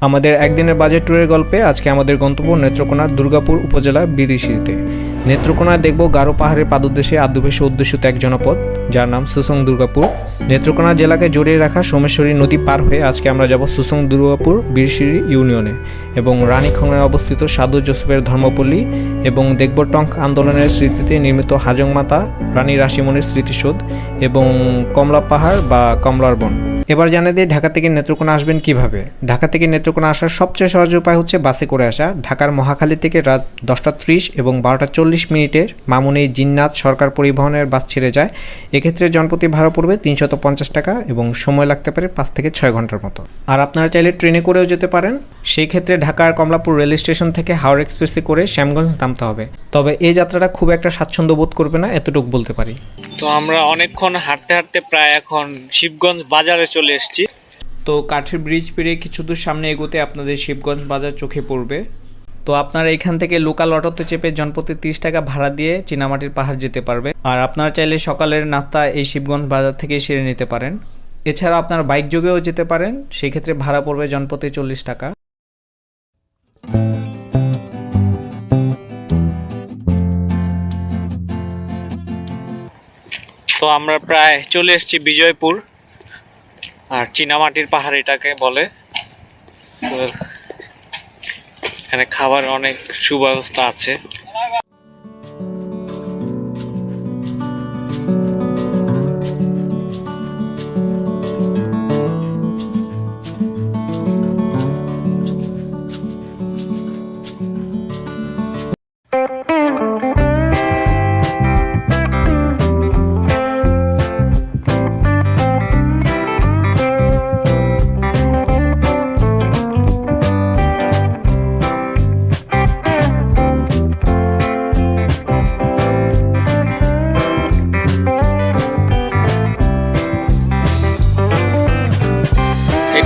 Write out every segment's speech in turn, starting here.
আমাদের একদিনের বাজেট ট্যুরের গল্পে আজকে আমাদের গন্তব্য নেত্রকোনার দুর্গাপুর উপজেলার বিদেশিতে। নেত্রকোনায় দেখব গারো পাহাড়ের পাদদেশে আদিবাসী উদ্দেশ্য এক জনপদ। যার নাম সুসং দুর্গাপুর। নেত্রকোনা জেলাকে জড়িয়ে রাখা সোমেশ্বরী নদী পার হয়ে আজকে আমরা যাব সুসং দুর্গাপুর বিরশিরি ইউনিয়নে এবং রানীখংয়ে অবস্থিত সাধু জোসেফের ধর্মপল্লী এবং দেখব টঙ্ক আন্দোলনের স্মৃতিতে নির্মিত হাজং মাতা, রানী রাশিমণির স্মৃতিসৌধ এবং কমলা পাহাড় বা কমলার বন। এবার জানিয়ে দিয়ে ঢাকা থেকে নেত্রকোনা আসবেন কীভাবে? ঢাকা থেকে নেত্রকোনা আসার সবচেয়ে সহজ উপায় হচ্ছে বাসে করে আসা। ঢাকার মহাখালী থেকে রাত দশটা ত্রিশ এবং বারোটা চল্লিশ মিনিটের মামুনি জিন্নাত সরকার পরিবহনের বাস ছেড়ে যায় এক্ষেত্রে জনপ্রতি ভাড়া পড়বে তিনশত পঞ্চাশ টাকা এবং সময় লাগতে পারে পাঁচ থেকে ছয় ঘণ্টার মতো। আর আপনারা চাইলে ট্রেনে করেও যেতে পারেন। সেই ক্ষেত্রে ঢাকার কমলাপুর রেল স্টেশন থেকে হাওড়া এক্সপ্রেসে করে শ্যামগঞ্জ নামতে হবে। তবে এই যাত্রাটা খুব একটা স্বাচ্ছন্দ্য বোধ করবে না এতটুকু বলতে পারি। তো আমরা অনেকক্ষণ হাঁটতে হাঁটতে প্রায় এখন শিবগঞ্জ বাজারে চলে এসেছি। তো কাঠের ব্রিজ পেরিয়ে কিছু দূর সামনে এগোতে আপনাদের শিবগঞ্জ বাজার চোখে পড়বে। তো আপনারা এখান থেকে লোকাল অটোতে চেপে জনপ্রতি তিরিশ টাকা ভাড়া দিয়ে চীনামাটির পাহাড় যেতে পারবে। আর আপনারা চাইলে সকালের নাস্তা এই শিবগঞ্জ বাজার থেকে সেরে নিতে পারেন। এছাড়া আপনার বাইক যোগেও যেতে পারেন। সেই ক্ষেত্রে ভাড়া পড়বে জনপ্রতি চল্লিশ টাকা। তো আমরা প্রায় চলে এসেছি বিজয়পুর। আর চীনামাটির পাহাড় এটাকে বলে। এখানে খাবার অনেক সুব্যবস্থা আছে।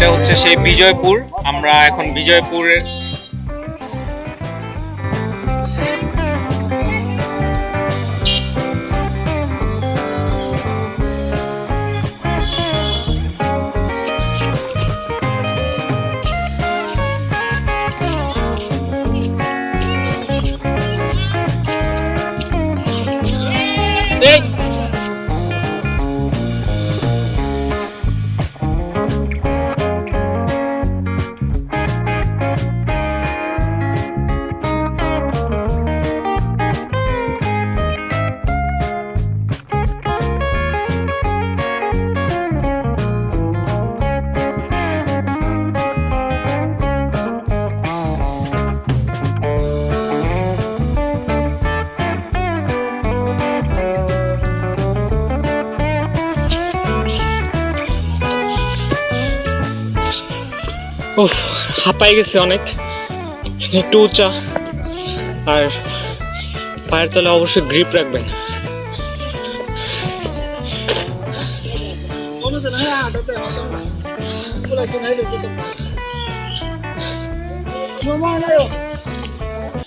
এটা হচ্ছে সেই বিজয়পুর। আমরা এখন বিজয়পুরের উফ হাঁপাই গেছে অনেক। একটু উঁচা। আর পায়ের তলে অবশ্যই গ্রিপ রাখবেন।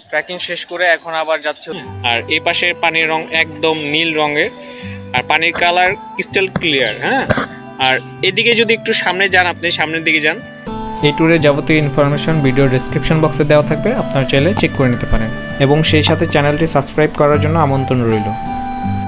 ট্রেকিং শেষ করে এখন আবার যাচ্ছে। আর এই পাশের পানির রং একদম নীল রঙের। আর পানির কালার ক্রিস্টাল ক্লিয়ার হ্যাঁ? আর এদিকে যদি একটু সামনে যান আপনি, সামনের দিকে যান। এই ট্যুরের যাবতীয় ইনফরমেশন ভিডিও ডেসক্রিপশন বক্সে দেওয়া থাকবে, আপনারা চাইলে চেক করে নিতে পারেন। এবং সেই সাথে চ্যানেলটি সাবস্ক্রাইব করার জন্য আমন্ত্রণ রইল।